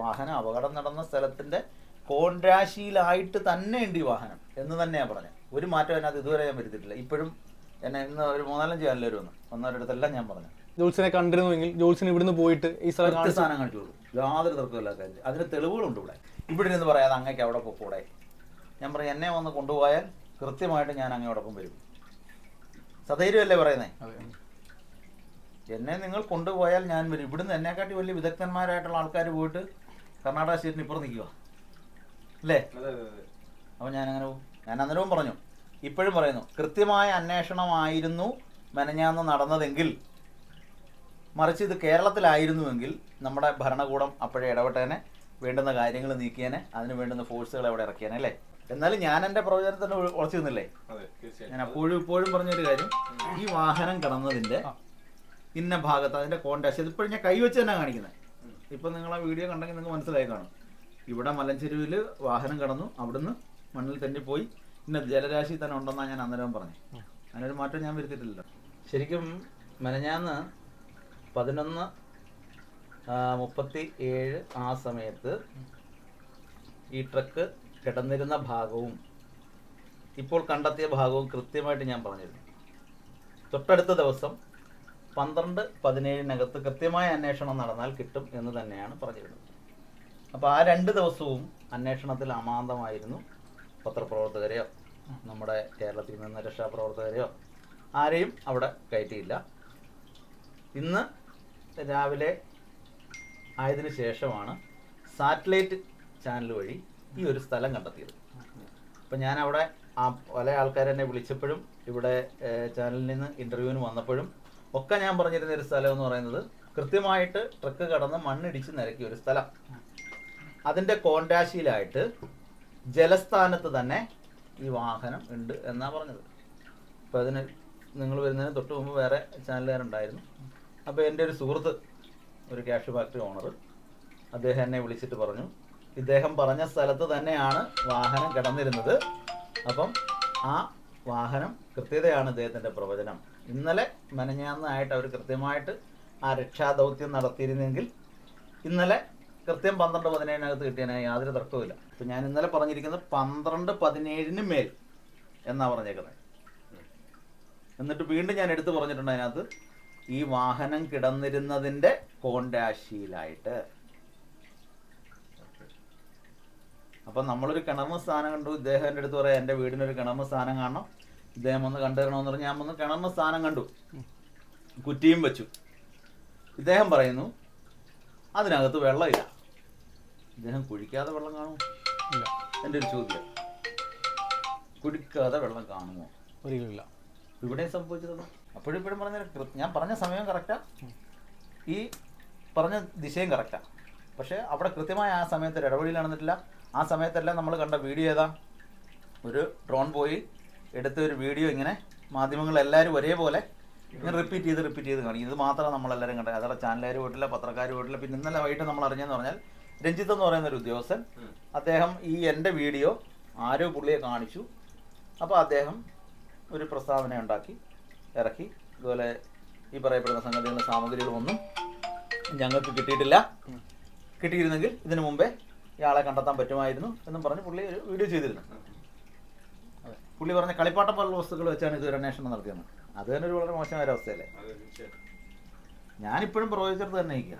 വാഹനം അപകടം നടന്ന സ്ഥലത്തിന്റെ കോൺരാശിയിലായിട്ട് തന്നെ ഉണ്ട് ഈ വാഹനം എന്ന് തന്നെയാണ് പറഞ്ഞത്. ഒരു മാറ്റം അതിനകത്ത് ഇതുവരെ ഞാൻ വരുത്തിയിട്ടില്ല. ഇപ്പോഴും എന്നെ ഇന്ന് ഒരു മൂന്നാലഞ്ച് കാലം വന്നു ഒന്നൊരിടത്തെല്ലാം ഞാൻ പറഞ്ഞു ജോത്സിനെ കണ്ടിരുന്നുവെങ്കിൽ ജോത്സിന് ഇവിടുന്ന് പോയിട്ട് ഈ സ്ഥലം സാധനം കൃത്യസ്ഥാനം കാണിച്ചു കൊടുക്കും യാതൊരു തർക്കമില്ലാത്ത കാര്യം. അതിന് തെളിവുകളുണ്ട് ഇവിടെ. ഇവിടെ നിന്ന് പറയാതെ അങ്ങേക്ക് അവിടെ പൊക്കൂടെ ഞാൻ പറയും എന്നെ വന്ന് കൊണ്ടുപോയാൽ കൃത്യമായിട്ട് ഞാൻ അങ്ങയോടൊപ്പം വരും. സധൈര്യമല്ലേ പറയുന്നേ? എന്നെ നിങ്ങൾ കൊണ്ടുപോയാൽ ഞാൻ വരും. ഇവിടുന്ന് എന്നെക്കാട്ടി വലിയ വിദഗ്ധന്മാരായിട്ടുള്ള ആൾക്കാർ പോയിട്ട് കർണാടക സ്റ്റേറ്റിന് ഇപ്പുറം നിൽക്കുക അല്ലേ? അപ്പോൾ ഞാൻ അങ്ങനെ പോകും ഞാൻ അന്നേരവും പറഞ്ഞു. ഇപ്പോഴും പറയുന്നു കൃത്യമായ അന്വേഷണമായിരുന്നു മെനഞ്ഞാന്ന് നടന്നതെങ്കിൽ മറിച്ച് ഇത് കേരളത്തിലായിരുന്നുവെങ്കിൽ നമ്മുടെ ഭരണകൂടം അപ്പോഴേ ഇടപെട്ടേനെ വേണ്ടുന്ന കാര്യങ്ങൾ നീക്കിയേനെ അതിന് വേണ്ടുന്ന ഫോഴ്സുകൾ അവിടെ ഇറക്കിയേനെ അല്ലേ? എന്നാലും ഞാൻ എന്റെ പ്രവചനത്തിന് ഉറച്ചു നിന്നില്ലേ? ഞാൻ അപ്പോഴും ഇപ്പോഴും പറഞ്ഞൊരു കാര്യം ഈ വാഹനം കടന്നതിന്റെ ഇന്ന ഭാഗത്ത് അതിന്റെ കോണ്ടാക്ട് ഇതിപ്പോഴും ഞാൻ കൈവച്ച് തന്നെ കാണിക്കുന്നത്. ഇപ്പൊ നിങ്ങൾ ആ വീഡിയോ കണ്ടെങ്കിൽ നിങ്ങൾക്ക് മനസ്സിലായി കാണും. ഇവിടെ മലഞ്ചെരുവിൽ വാഹനം കടന്നു അവിടുന്ന് മണ്ണിൽ തെന്നിപ്പോയി. പിന്നെ ജലരാശി തന്നെ ഉണ്ടെന്നാണ് ഞാൻ അന്നേരം പറഞ്ഞു. അതിനൊരു മാറ്റം ഞാൻ വരുത്തിയിട്ടില്ല ശരിക്കും മെനഞ്ഞാന്ന് പതിനൊന്ന് മുപ്പത്തി ഏഴ് ആ സമയത്ത് ഈ ട്രക്ക് കിടന്നിരുന്ന ഭാഗവും ഇപ്പോൾ കണ്ടെത്തിയ ഭാഗവും കൃത്യമായിട്ട് ഞാൻ പറഞ്ഞിരുന്നു. തൊട്ടടുത്ത ദിവസം പന്ത്രണ്ട് പതിനേഴിനകത്ത് കൃത്യമായ അന്വേഷണം നടന്നാൽ കിട്ടും എന്ന് തന്നെയാണ് പറഞ്ഞിരുന്നത്. അപ്പോൾ ആ രണ്ട് ദിവസവും അന്വേഷണത്തിൽ അമാന്തമായിരുന്നു പത്രപ്രവർത്തകരെയോ നമ്മുടെ കേരളത്തിൽ നിന്ന് രക്ഷാപ്രവർത്തകരെയോ ആരെയും അവിടെ കയറ്റിയില്ല. ഇന്ന് രാവിലെ ആയതിനു ശേഷമാണ് സാറ്റലൈറ്റ് ചാനൽ വഴി ഈ ഒരു സ്ഥലം കണ്ടെത്തിയത്. അപ്പം ഞാൻ അവിടെ ആ പല ആൾക്കാരെന്നെ വിളിച്ചപ്പോഴും ഇവിടെ ചാനലിൽ നിന്ന് ഇന്റർവ്യൂവിന് വന്നപ്പോഴും ഒക്കെ ഞാൻ പറഞ്ഞിരുന്ന ഒരു സ്ഥലം എന്ന് പറയുന്നത് കൃത്യമായിട്ട് ട്രക്ക് കടന്ന് മണ്ണിടിച്ച് നിരക്കിയ ഒരു സ്ഥലം. അതിന്റെ കോണ്ടാശിയിലായിട്ട് ജലസ്ഥാനത്ത് തന്നെ ഈ വാഹനം ഉണ്ട് എന്നാ പറഞ്ഞത്. അപ്പോൾ അതിന് നിങ്ങൾ വരുന്നതിന് തൊട്ട് മുമ്പ് വേറെ ചാനലുകാരുണ്ടായിരുന്നു. അപ്പോൾ എന്റെ ഒരു സുഹൃത്ത് ഒരു ക്യാഷ് ഫാക്ടറി ഓണർ അദ്ദേഹം എന്നെ വിളിച്ചിട്ട് പറഞ്ഞു ഇദ്ദേഹം പറഞ്ഞ സ്ഥലത്ത് തന്നെയാണ് വാഹനം കിടന്നിരുന്നത്. അപ്പം ആ വാഹനം കൃത്യതയാണ് ഇദ്ദേഹത്തിന്റെ പ്രവചനം. ഇന്നലെ മെനഞ്ഞാന്നായിട്ട് അവർ കൃത്യമായിട്ട് ആ രക്ഷാദൗത്യം നടത്തിയിരുന്നെങ്കിൽ ഇന്നലെ കൃത്യം പന്ത്രണ്ട് പതിനേഴിനകത്ത് കിട്ടിയതിന് യാതൊരു തർക്കവുമില്ല. ഇപ്പം ഞാൻ ഇന്നലെ പറഞ്ഞിരിക്കുന്നത് പന്ത്രണ്ട് പതിനേഴിന് മേൽ എന്നാ പറഞ്ഞേക്കുന്നത്. എന്നിട്ട് വീണ്ടും ഞാൻ എടുത്തു പറഞ്ഞിട്ടുണ്ട് അതിനകത്ത് ഈ വാഹനം കിടന്നിരുന്നതിന്റെ കോണ്ടാശിയിലായിട്ട് അപ്പം നമ്മളൊരു കിണറിന് സ്ഥാനം കണ്ടു. ഇദ്ദേഹം എന്റെ അടുത്ത് പറയാം എന്റെ വീടിനൊരു കിണറിന് സ്ഥാനം കാണണം. ഇദ്ദേഹം ഒന്ന് കണ്ടുവരണമെന്ന് പറഞ്ഞ് ഞാൻ ഒന്ന് കിണറിന് സ്ഥാനം കണ്ടു. കുറ്റിയും വെച്ചു. ഇദ്ദേഹം പറയുന്നു അതിനകത്ത് വെള്ളമില്ല. ഇദ്ദേഹം കുഴിക്കാതെ വെള്ളം കാണുമോ? ഇല്ല. എന്റെ ഒരു ചോദ്യം. കുടിക്കാതെ വെള്ളം കാണുമോ? ഇവിടെ സംഭവിച്ചത് അപ്പോഴും ഇപ്പോഴും പറഞ്ഞ ഞാൻ പറഞ്ഞ സമയം കറക്റ്റാ ഈ പറഞ്ഞ ദിശയും കറക്റ്റാ പക്ഷേ അവിടെ കൃത്യമായ ആ സമയത്ത് ഒരു നടന്നിട്ടില്ല. ആ സമയത്തെല്ലാം നമ്മൾ കണ്ട വീഡിയോ ഏതാ? ഒരു ഡ്രോൺ പോയി എടുത്ത ഒരു വീഡിയോ ഇങ്ങനെ മാധ്യമങ്ങളെല്ലാവരും ഒരേപോലെ ഇങ്ങനെ റിപ്പീറ്റ് ചെയ്ത് റിപ്പീറ്റ് ചെയ്ത് കാണിക്കും. ഇത് മാത്രമാണ് നമ്മളെല്ലാവരും കണ്ടത് അതവിടെ ചാനലുകാർ വീട്ടിലെ പത്രക്കാർ വീട്ടിലെ പിന്നെ ഇന്നലെ വൈകിട്ട് നമ്മൾ അറിഞ്ഞെന്ന് പറഞ്ഞാൽ രഞ്ജിത്ത് എന്ന് പറയുന്ന ഒരു ഉദ്യോഗസ്ഥൻ അദ്ദേഹം ഈ എന്റെ വീഡിയോ ആരോ പുള്ളിയെ കാണിച്ചു. അപ്പോൾ അദ്ദേഹം ഒരു പ്രസ്താവന ഉണ്ടാക്കി ഇറക്കി. ഇതുപോലെ ഈ പറയപ്പെടുന്ന സംഗതികളും സാമഗ്രികളും ഒന്നും ഞങ്ങൾക്ക് കിട്ടിയിട്ടില്ല. കിട്ടിയിരുന്നെങ്കിൽ ഇതിനു മുമ്പേ ഇയാളെ കണ്ടെത്താൻ പറ്റുമായിരുന്നു എന്നും പറഞ്ഞ് പുള്ളി ഒരു വീഡിയോ ചെയ്തിരുന്നു. അതെ. പുള്ളി പറഞ്ഞ കളിപ്പാട്ടം പോലുള്ള വസ്തുക്കൾ വെച്ചാണ് ഇതൊരു അന്വേഷണം നടത്തിയത്. അത് തന്നെ ഒരു വളരെ മോശമായ ഒരു അവസ്ഥയല്ലേ? ഞാനിപ്പോഴും പ്രവചിച്ചിട്ട് തന്നെ ഇരിക്കുക